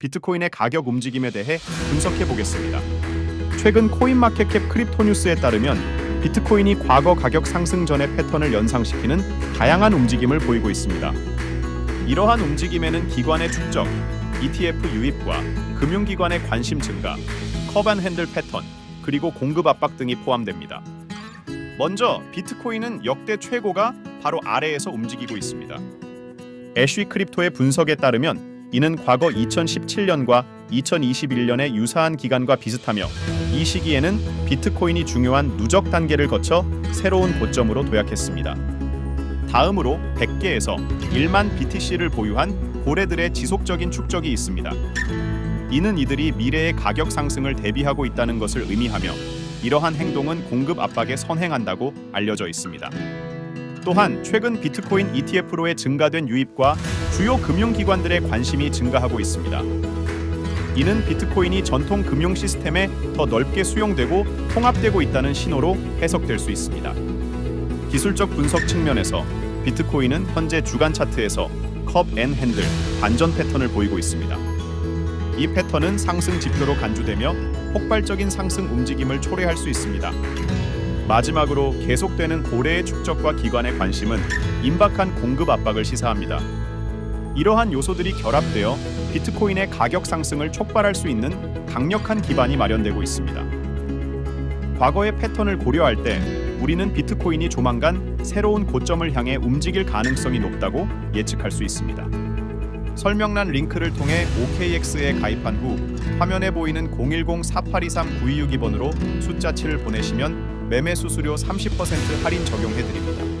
비트코인의 가격 움직임에 대해 분석해 보겠습니다. 최근 코인마켓캡 크립토뉴스에 따르면 비트코인이 과거 가격 상승 전의 패턴을 연상시키는 다양한 움직임을 보이고 있습니다. 이러한 움직임에는 기관의 축적, ETF 유입과 금융기관의 관심 증가, 커반 핸들 패턴, 그리고 공급 압박 등이 포함됩니다. 먼저 비트코인은 역대 최고가 바로 아래에서 움직이고 있습니다. 애쉬 크립토의 분석에 따르면 이는 과거 2017년과 2021년의 유사한 기간과 비슷하며 이 시기에는 비트코인이 중요한 누적 단계를 거쳐 새로운 고점으로 도약했습니다. 다음으로 100개에서 1만 BTC를 보유한 고래들의 지속적인 축적이 있습니다. 이는 이들이 미래의 가격 상승을 대비하고 있다는 것을 의미하며 이러한 행동은 공급 압박에 선행한다고 알려져 있습니다. 또한 최근 비트코인 ETF로의 증가된 유입과 주요 금융기관들의 관심이 증가하고 있습니다. 이는 비트코인이 전통 금융 시스템에 더 넓게 수용되고 통합되고 있다는 신호로 해석될 수 있습니다. 기술적 분석 측면에서 비트코인은 현재 주간 차트에서 컵 앤 핸들 반전 패턴을 보이고 있습니다. 이 패턴은 상승 지표로 간주되며 폭발적인 상승 움직임을 초래할 수 있습니다. 마지막으로 계속되는 고래의 축적과 기관의 관심은 임박한 공급 압박을 시사합니다. 이러한 요소들이 결합되어 비트코인의 가격 상승을 촉발할 수 있는 강력한 기반이 마련되고 있습니다. 과거의 패턴을 고려할 때 우리는 비트코인이 조만간 새로운 고점을 향해 움직일 가능성이 높다고 예측할 수 있습니다. 설명란 링크를 통해 OKX에 가입한 후 화면에 보이는 010-4823-9262번으로 숫자 7을 보내시면 매매 수수료 30% 할인 적용해 드립니다.